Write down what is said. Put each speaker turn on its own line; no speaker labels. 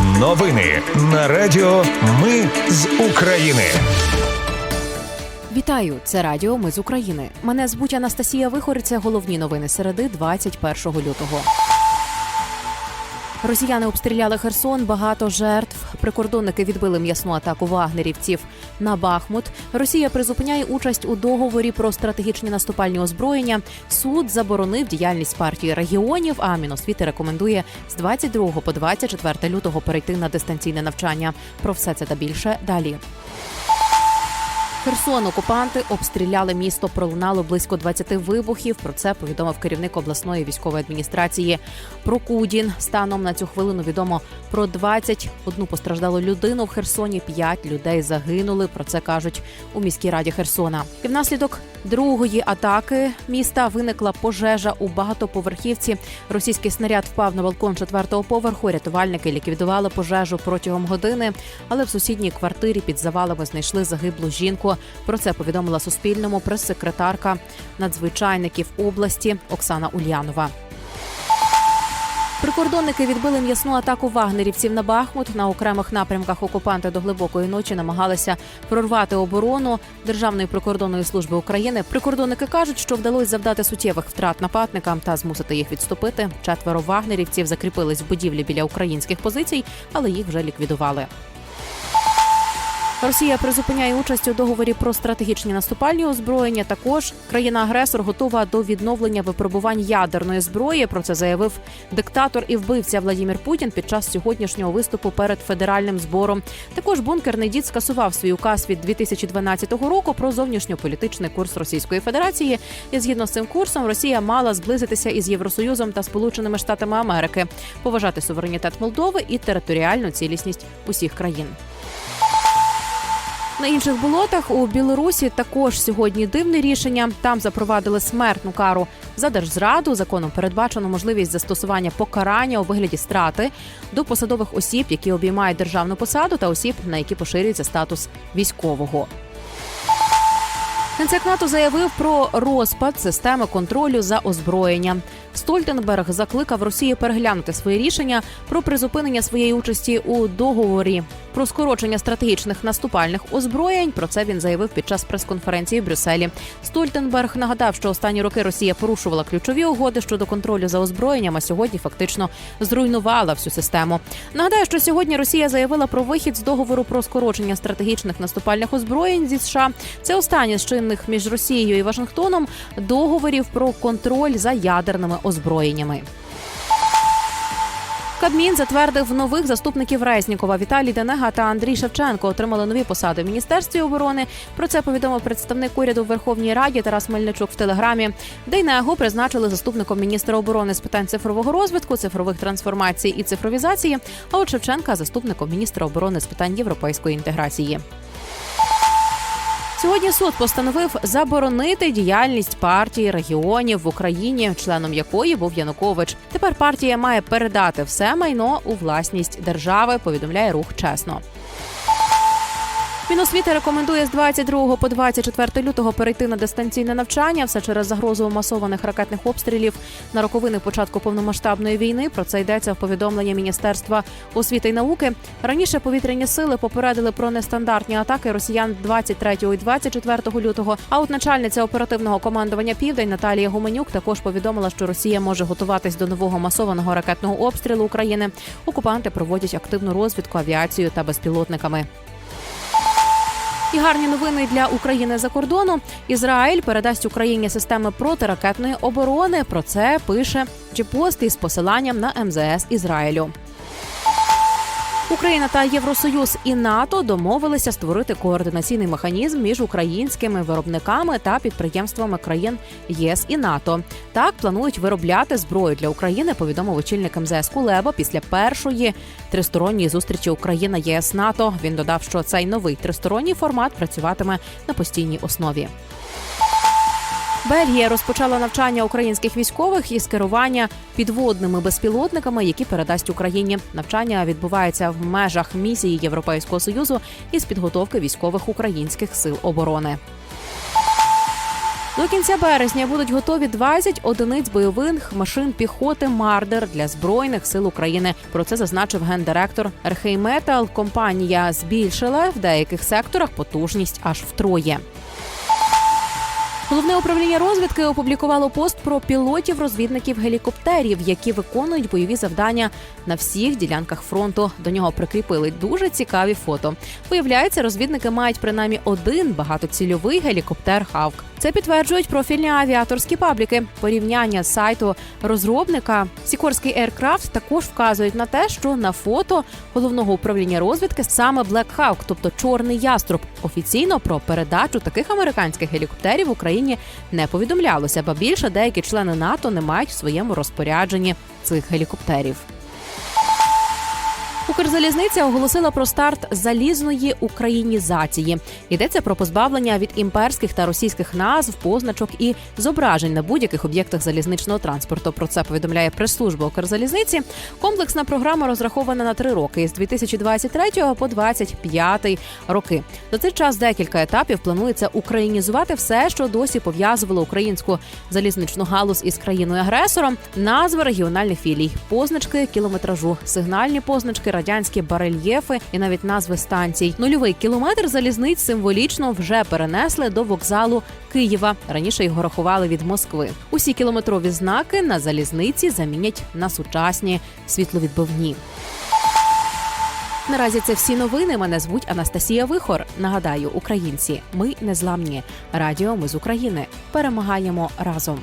Новини на Радіо Ми з України.
Вітаю, це Радіо Ми з України. Мене звуть Анастасія Вихор. Це головні новини середи 21 лютого. Росіяни обстріляли Херсон, багато жертв. Прикордонники відбили м'ясну атаку вагнерівців на Бахмут. Росія призупиняє участь у договорі про стратегічні наступальні озброєння. Суд заборонив діяльність партії регіонів. А Міносвіти рекомендує з 22 по 24 лютого перейти на дистанційне навчання. Про все це та більше далі. Херсон окупанти обстріляли місто. Пролунало близько 20 вибухів. Про це повідомив керівник обласної військової адміністрації Прокудін. Станом на цю хвилину відомо про 21 постраждалу людину в Херсоні. П'ять людей загинули. Про це кажуть у міській раді Херсона. І внаслідок другої атаки міста виникла пожежа у багатоповерхівці. Російський снаряд впав на балкон четвертого поверху. Рятувальники ліквідували пожежу протягом години, але в сусідній квартирі під завалами знайшли загиблу жінку. Про це повідомила Суспільному прес-секретарка надзвичайників області Оксана Ульянова. Прикордонники відбили м'ясну атаку вагнерівців на Бахмут. На окремих напрямках окупанти до глибокої ночі намагалися прорвати оборону Державної прикордонної служби України. Прикордонники кажуть, що вдалося завдати суттєвих втрат нападникам та змусити їх відступити. Четверо вагнерівців закріпились в будівлі біля українських позицій, але їх вже ліквідували. Росія призупиняє участь у договорі про стратегічні наступальні озброєння. Також країна-агресор готова до відновлення випробувань ядерної зброї. Про це заявив диктатор і вбивця Владімір Путін під час сьогоднішнього виступу перед федеральним збором. Також бункерний дід скасував свій указ від 2012 року про зовнішньополітичний курс Російської Федерації. І згідно з цим курсом, Росія мала зблизитися із Євросоюзом та Сполученими Штатами Америки, поважати суверенітет Молдови і територіальну цілісність усіх країн. На інших болотах у Білорусі також сьогодні дивне рішення. Там запровадили смертну кару за держзраду. Законом передбачено можливість застосування покарання у вигляді страти до посадових осіб, які обіймають державну посаду, та осіб, на які поширюється статус військового. Генсек НАТО заявив про розпад системи контролю за озброєнням. Стольтенберг закликав Росію переглянути своє рішення про призупинення своєї участі у договорі про скорочення стратегічних наступальних озброєнь. Про це він заявив під час прес-конференції в Брюсселі. Стольтенберг нагадав, що останні роки Росія порушувала ключові угоди щодо контролю за озброєнням, а сьогодні фактично зруйнувала всю систему. Нагадаю, що сьогодні Росія заявила про вихід з договору про скорочення стратегічних наступальних озброєнь зі США. Це останнє з чинних між Росією і Вашингтоном договорів про контроль за ядерними озброєннями. Кабмін затвердив нових заступників Резнікова. Віталій Денега та Андрій Шевченко отримали нові посади в міністерстві оборони. Про це повідомив представник уряду в Верховній Раді Тарас Мельничук в телеграмі. Дейнегу призначили заступником міністра оборони з питань цифрового розвитку, цифрових трансформацій і цифровізації. А от Шевченка заступником міністра оборони з питань європейської інтеграції. Сьогодні суд постановив заборонити діяльність партії регіонів в Україні, членом якої був Янукович. Тепер партія має передати все майно у власність держави. Повідомляє рух чесно. Міносвіти рекомендує з 22 по 24 лютого перейти на дистанційне навчання. Все через загрозу масованих ракетних обстрілів на роковини початку повномасштабної війни. Про це йдеться в повідомленні Міністерства освіти і науки. Раніше повітряні сили попередили про нестандартні атаки росіян 23 і 24 лютого. А от начальниця оперативного командування Південь Наталія Гуменюк також повідомила, що Росія може готуватись до нового масованого ракетного обстрілу України. Окупанти проводять активну розвідку авіацією та безпілотниками. І гарні новини для України за кордону. Ізраїль передасть Україні системи протиракетної оборони. Про це пише Джипост із посиланням на МЗС Ізраїлю. Україна та Євросоюз і НАТО домовилися створити координаційний механізм між українськими виробниками та підприємствами країн ЄС і НАТО. Так планують виробляти зброю для України. Повідомив очільник МЗС Кулеба після першої тристоронньої зустрічі Україна ЄС НАТО. Він додав, що цей новий тристоронній формат працюватиме на постійній основі. Бельгія розпочала навчання українських військових із керування підводними безпілотниками, які передасть Україні. Навчання відбувається в межах місії Європейського союзу із підготовки військових українських сил оборони. До кінця березня будуть готові 20 одиниць бойових машин піхоти Мардер для збройних сил України. Про це зазначив гендиректор Архейметал. Компанія збільшила в деяких секторах потужність аж втроє. Головне управління розвідки опублікувало пост про пілотів-розвідників гелікоптерів, які виконують бойові завдання на всіх ділянках фронту. До нього прикріпили дуже цікаві фото. Виявляється, розвідники мають принаймні один багатоцільовий гелікоптер Хавк. Це підтверджують профільні авіаторські пабліки. Порівняння з сайту розробника Сікорський Aircraft також вказують на те, що на фото головного управління розвідки саме Black Hawk, тобто чорний яструб. Офіційно про передачу таких американських гелікоптерів Україні не повідомлялося, ба більше деякі члени НАТО не мають в своєму розпорядженні цих гелікоптерів. Укрзалізниця оголосила про старт залізної українізації. Йдеться про позбавлення від імперських та російських назв, позначок і зображень на будь-яких об'єктах залізничного транспорту. Про це повідомляє прес-служба Укрзалізниці. Комплексна програма розрахована на три роки з 2023 по 2025 роки. За цей час декілька етапів планується українізувати все, що досі пов'язувало українську залізничну галузь із країною агресором, назви регіональних філій, позначки кілометражу, сигнальні позначки, радянські барельєфи і навіть назви станцій. Нульовий кілометр залізниць символічно вже перенесли до вокзалу Києва. Раніше його рахували від Москви. Усі кілометрові знаки на залізниці замінять на сучасні світловідбивні. Наразі це всі новини. Мене звуть Анастасія Вихор. Нагадаю, українці, ми незламні. Радіо ми з України. Перемагаємо разом.